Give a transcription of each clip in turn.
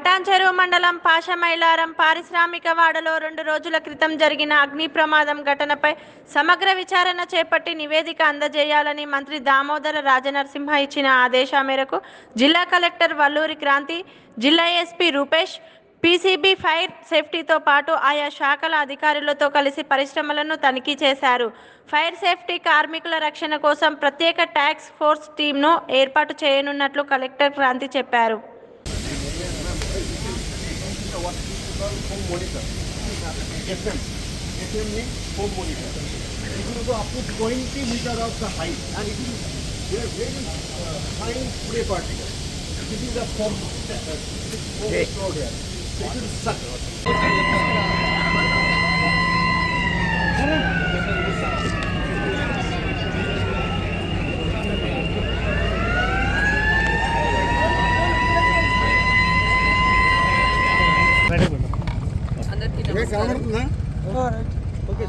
పటాన్చెరు మండలం పాషమైలారం పారిశ్రామిక వాడలో రెండు రోజుల క్రితం జరిగిన అగ్ని ప్రమాదం ఘటనపై సమగ్ర విచారణ చేపట్టి నివేదిక అందజేయాలని మంత్రి దామోదర రాజనరసింహ ఇచ్చిన ఆదేశ మేరకు జిల్లా కలెక్టర్ వల్లూరి క్రాంతి జిల్లా ఎస్పీ రూపేష్ పీసీబీ ఫైర్ సేఫ్టీతో పాటు ఆయా శాఖల అధికారులతో కలిసి పరిశ్రమలను తనిఖీ చేశారు. ఫైర్ సేఫ్టీ కార్మికుల రక్షణ కోసం ప్రత్యేక ట్యాక్స్ ఫోర్స్ టీంను ఏర్పాటు చేయనున్నట్లు కలెక్టర్ క్రాంతి చెప్పారు. FM. FM means home monitor. It will go up to 20 meter of the height and it is they are very uh, fine spray particles. This is a foam, uh, foam stored here. It will suck.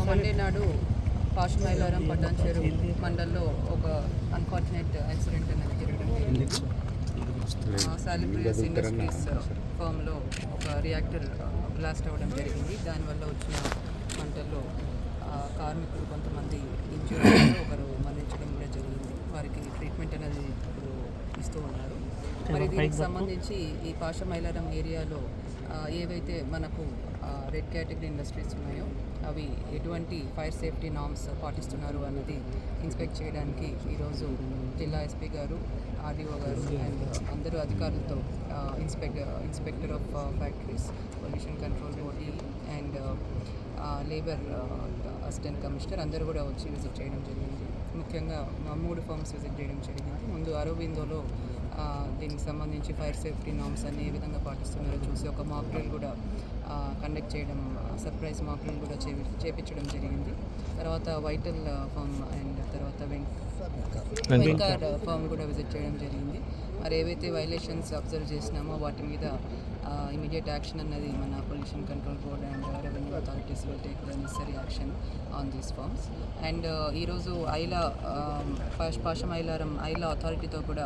Monday నాడు పాషమైలారం పటాన్చేరు మండల్లో ఒక unfortunate accident అనేది జరగడం జరిగింది. సాలిబ్రియస్ industries ఫామ్లో ఒక reactor blast అవ్వడం జరిగింది. దానివల్ల వచ్చిన మంటల్లో కార్మికులు కొంతమంది ఇంజూర్ ఒకరు మరణించడం కూడా జరిగింది. వారికి ట్రీట్మెంట్ అనేది ఇప్పుడు ఇస్తూ ఉన్నారు. మరి దీనికి సంబంధించి ఈ పాషమైలారం ఏరియాలో ఏవైతే మనకు రెడ్ కేటగిరీ ఇండస్ట్రీస్ ఉన్నాయో అవి ఎటువంటి ఫైర్ సేఫ్టీ నామ్స్ పాటిస్తున్నారు అన్నది ఇన్స్పెక్ట్ చేయడానికి ఈరోజు జిల్లా ఎస్పీ గారు ఆర్డీఓ గారు అండ్ అందరూ అధికారులతో inspector inspector of factories pollution control board and labour assistant commissioner అందరూ కూడా వచ్చి విజిట్ చేయడం జరిగింది. ముఖ్యంగా మా మూడు ఫర్మ్స్ విజిట్ చేయడం జరిగింది. ముందు అరవిందోలో దీనికి సంబంధించి ఫైర్ సేఫ్టీ నామ్స్ అన్ని ఏ విధంగా పాటిస్తున్నారో చూసి ఒక మాక్ డ్రిల్ కూడా కండక్ట్ చేయడం సర్ప్రైజ్ మాక్ డ్రిల్ కూడా చేపి చేపించడం జరిగింది. తర్వాత వైటల్ ఫామ్ అండ్ తర్వాత వెంక్ వెంకార్ ఫామ్ కూడా విజిట్ చేయడం జరిగింది. మరి ఏవైతే వైలేషన్స్ అబ్జర్వ్ చేసినామో వాటి మీద ఇమీడియట్ యాక్షన్ అన్నది మన pollution control board and revenue authorities will take the necessary action on these farms and ఈరోజు ఐలా పాషం ఐలారం ఐలా అథారిటీతో కూడా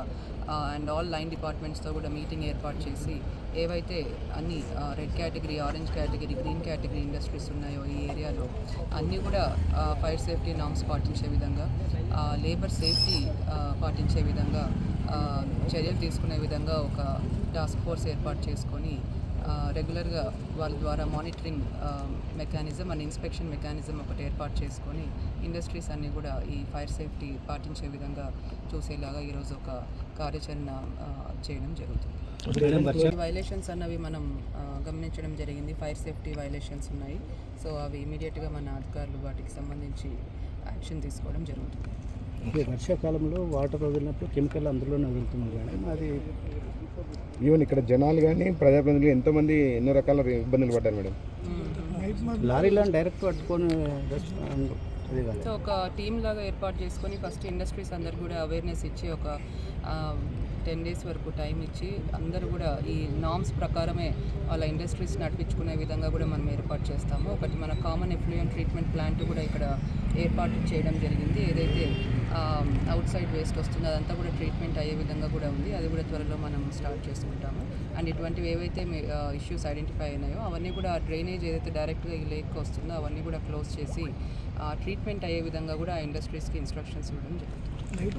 అండ్ ఆల్ లైన్ డిపార్ట్మెంట్స్తో కూడా మీటింగ్ ఏర్పాటు చేసి ఏవైతే అన్ని red category orange category green category industries ఉన్నాయో ఈ ఏరియాలో అన్నీ కూడా ఫైర్ సేఫ్టీ నామ్స్ పాటించే విధంగా లేబర్ సేఫ్టీ పాటించే విధంగా చర్యలు తీసుకునే విధంగా ఒక టాస్క్ ఫోర్స్ ఏర్పాటు చేసుకొని రెగ్యులర్గా వాళ్ళ ద్వారా monitoring mechanism and inspection mechanism ఒకటి ఏర్పాటు చేసుకొని ఇండస్ట్రీస్ అన్నీ కూడా ఈ ఫైర్ సేఫ్టీ పాటించే విధంగా చూసేలాగా ఈరోజు ఒక కార్యాచరణ చేయడం జరుగుతుంది. వైలేషన్స్ అన్నవి మనం గమనించడం జరిగింది. ఫైర్ సేఫ్టీ వైలేషన్స్ ఉన్నాయి. సో అవి ఇమీడియట్గా మన అధికారులు వాటికి సంబంధించి యాక్షన్ తీసుకోవడం జరుగుతుంది. వర్షాకాలంలో వాటర్ వదిలినప్పుడు కెమికల్ అందులోనే వదులుతుంది మేడం అది ఈవెన్ ఇక్కడ జనాలు కానీ ప్రజాప్రతినిధులు ఎంతో మంది ఎన్నో రకాల ఇబ్బందులు పడ్డారు మేడం. లారీలను డైరెక్ట్ పట్టుకొని సో ఒక టీమ్ లాగా ఏర్పాటు చేసుకొని ఫస్ట్ ఇండస్ట్రీస్ అందరు కూడా అవేర్నెస్ ఇచ్చి ఒక టెన్ డేస్ వరకు టైం ఇచ్చి అందరూ కూడా ఈ నామ్స్ ప్రకారమే వాళ్ళ ఇండస్ట్రీస్ నడిపించుకునే విధంగా కూడా మనం ఏర్పాటు చేస్తాము. ఒకటి మన కామన్ ఎఫ్లూయెంట్ ట్రీట్మెంట్ ప్లాంట్ కూడా ఇక్కడ ఏర్పాటు చేయడం జరిగింది. ఏదైతే అవుట్ సైడ్ వేస్ట్ వస్తుందో అదంతా కూడా ట్రీట్మెంట్ అయ్యే విధంగా కూడా ఉంది. అది కూడా త్వరలో మనం స్టార్ట్ చేసుకుంటాము. అండ్ ఇటువంటివి ఏవైతే ఇష్యూస్ ఐడెంటిఫై అయినాయో అవన్నీ కూడా డ్రైనేజ్ ఏదైతే డైరెక్ట్గా ఈ లేక్ వస్తుందో అవన్నీ కూడా క్లోజ్ చేసి ట్రీట్ ట్రీట్మెంట్ అయ్యే విధంగా కూడా ఆ ఇండస్ట్రీస్కి ఇన్స్ట్రక్షన్స్ ఇవ్వడం జరుగుతుంది.